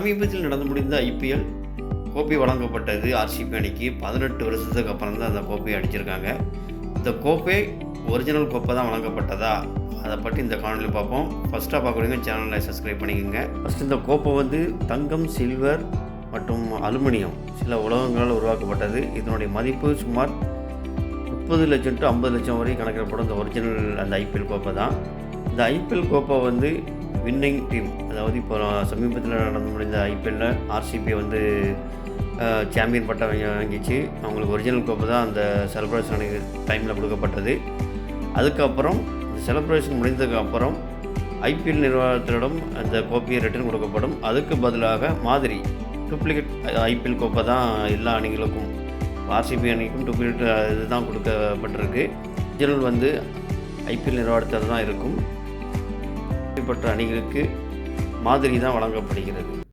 சமீபத்தில் நடந்து முடிந்த ஐபிஎல் கோப்பை வழங்கப்பட்டது. ஆர்சிபி அணிக்கு பதினெட்டு வருஷத்துக்கு அப்புறம் தான் அந்த கோப்பையை அடிச்சிருக்காங்க. இந்த கோப்பை ஒரிஜினல் கோப்பை தான் வழங்கப்பட்டதா? அதை பற்றி இந்த காணொலி பார்ப்போம். ஃபஸ்ட்டாக பார்க்குறீங்க சேனலை சப்ஸ்கிரைப் பண்ணிக்கோங்க. ஃபஸ்ட் இந்த கோப்பை வந்து தங்கம் சில்வர் மற்றும் அலுமினியம் சில உலோகங்களால் உருவாக்கப்பட்டது. இதனுடைய மதிப்பு சுமார் முப்பது லட்சம் டு ஐம்பது லட்சம் வரை கணக்கிடப்படும். இந்த ஒரிஜினல் அந்த ஐபிஎல் கோப்பை தான். இந்த ஐபிஎல் கோப்பை வந்து வின்னிங் டீம் அதாவது இப்போ சமீபத்தில் நடந்து முடிந்த ஐபிஎல்லில் ஆர்சிபி வந்து சாம்பியன் பட்டம் வாங்கிச்சு. அவங்களுக்கு ஒரிஜினல் கோப்பை தான் அந்த செலிப்ரேஷன் டைமில் கொடுக்கப்பட்டது. அதுக்கப்புறம் இந்த செலிப்ரேஷன் முடிந்ததுக்கப்புறம் ஐபிஎல் நிர்வாகத்திடம் அந்த கோப்பையை ரிட்டர்ன் கொடுக்கப்படும். அதுக்கு பதிலாக மாதிரி டூப்ளிகேட் ஐபிஎல் கோப்பை தான் எல்லா அணிகளுக்கும் ஆர்சிபி அணிக்கும் டூப்ளிகேட் இதுதான் கொடுக்கப்பட்டிருக்கு. ஒரிஜினல் வந்து ஐபிஎல் நிர்வாகத்தில் தான் இருக்கும். பெற்ற அணிகளுக்கு மாதிரி தான் வழங்கப்படுகிறது.